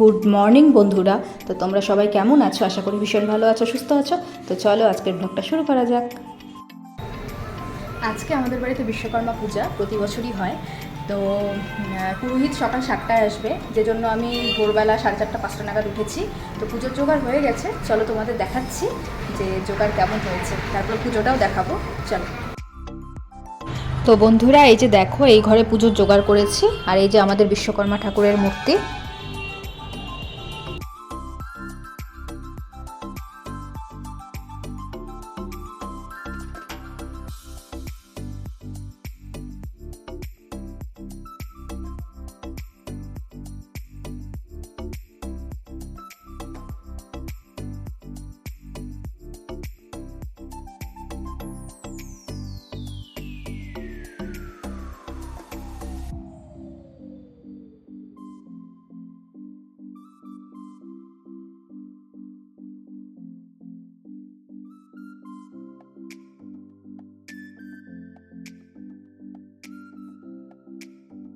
Good morning বন্ধুরা। তো তোমরা সবাই কেমন আছো? আশা করি ভীষণ ভালো আছো সুস্থ আছো। তো চলো আজকের ব্লগটা শুরু করা যাক। আজকে আমাদের বাড়িতে বিশ্বকর্মা পূজা প্রতি বছরই হয়। তো পুরোহিত সকাল সাতটায় আসবে। যে জন্য আমি ভোরবেলা সাড়ে চারটা পাঁচটা নাগাদ উঠেছি। তো পুজোর জোগাড় হয়ে গেছে। চলো তোমাদের দেখাচ্ছি যে জোগাড় কেমন হয়েছে। তারপর পুজোটাও দেখাবো। চলো। তো বন্ধুরা এই যে দেখো এই ঘরে পুজোর জোগাড় করেছি। আর এই যে আমাদের বিশ্বকর্মা ঠাকুরের মূর্তি।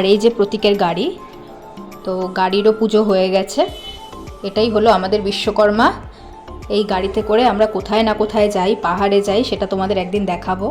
আর এই যে প্রতীকের গাড়ি, তো গাড়িরও পুজো হয়ে গেছে। এটাই হলো আমাদের বিশ্বকর্মা। এই গাড়িতে করে আমরা কোথায় না কোথায় যাই, পাহাড়ে যাই, সেটা তোমাদের একদিন দেখাবো।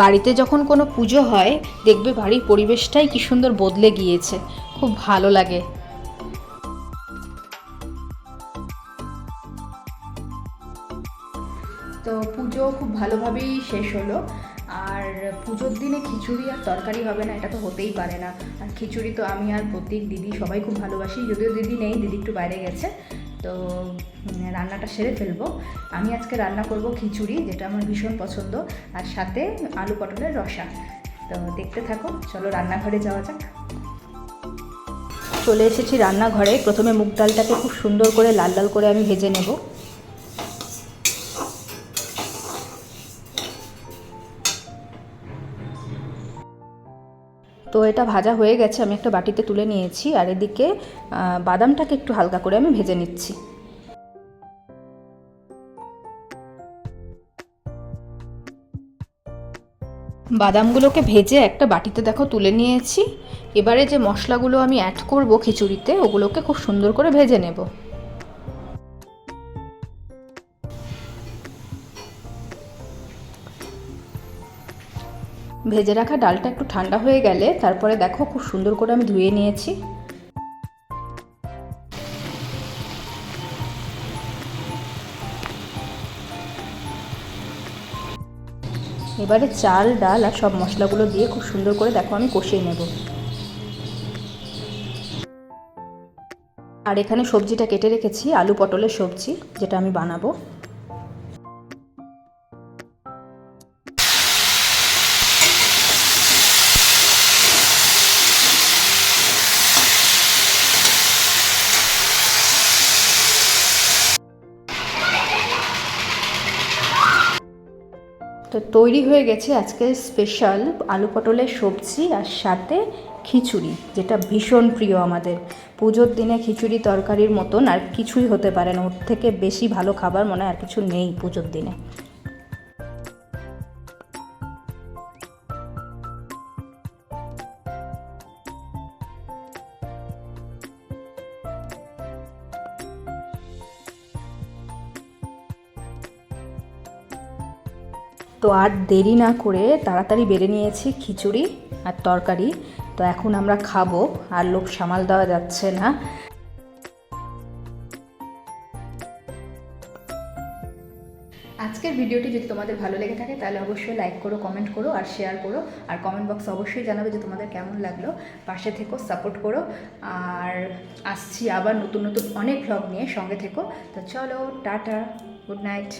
বাড়িতে যখন কোনো পুজো হয়, দেখবে বাড়ির পরিবেশটাই কি সুন্দর বদলে গিয়েছে। খুব ভালো লাগে। তো পুজো খুব ভালোভাবেই শেষ হলো। আর পুজোর দিনে খিচুড়ি আর তরকারি হবে না, এটা তো হতেই পারে না। আর খিচুড়ি তো আমি আর প্রতীক দিদি সবাই খুব ভালোবাসি, যদিও দিদি নেই, দিদি একটু বাইরে গেছে। তো রান্নাটা সেরে ফেলব। আমি আজকে রান্না করব খিচুড়ি, যেটা আমার ভীষণ পছন্দ, আর সাথে আলু পটলের রসা। তো দেখতে থাকো, চলো রান্নাঘরে যাওয়া যাক। চলে এসেছি রান্নাঘরে। প্রথমে মুগ ডালটাকে খুব সুন্দর করে লাল লাল করে আমি ভেজে নেব। তো এটা ভাজা হয়ে গেছে, আমি একটা বাটিতে তুলে নিয়েছি আর এদিকে বাদামটাকে একটু হালকা করে আমি ভেজে নিচ্ছি। বাদামগুলোকে ভেজে একটা বাটিতে দেখো তুলে নিয়েছি। এবারে যে মশলাগুলো আমি অ্যাড করব খিচুড়িতে, ওগুলোকে খুব সুন্দর করে ভেজে নেব। ভেজে রাখা ডালটা একটু ঠান্ডা হয়ে গেলে তারপরে দেখো খুব সুন্দর করে আমি ধুয়ে নিয়েছি। এবারে চাল, ডাল আর সব মশলাগুলো দিয়ে খুব সুন্দর করে দেখো আমি কষিয়ে নেব। আর এখানে সবজিটা কেটে রেখেছি, আলু পটলের সবজি, যেটা আমি বানাবো। তো তৈরি হয়ে গেছে আজকে স্পেশাল আলু পটলের সবজি আর সাথে খিচুড়ি, যেটা ভীষণ প্রিয় আমাদের। পুজোর দিনে খিচুড়ি তরকারির মতন আর কিছুই হতে পারে না। ওর থেকে বেশি ভালো খাবার মনে হয় আর কিছু নেই পুজোর দিনে। তো আর দেরি না করে তাড়াতাড়ি বেড়ে নিয়েছি খিচুড়ি আর তরকারি। তো এখন আমরা খাব, আর লোক সামাল দেওয়া যাচ্ছে না। আজকের ভিডিওটি যদি তোমাদের ভালো লেগে থাকে, তাহলে অবশ্যই লাইক করো কমেন্ট করো, আর শেয়ার করো। আর কমেন্ট বক্সে অবশ্যই জানাবে যে তোমাদের কেমন লাগল। পাশে থেকো সাপোর্ট করো। আর আসছি আবার নতুন নতুন অনেক ভ্লগ নিয়ে সঙ্গে থেকো। তো চলো, টাটা গুড নাইট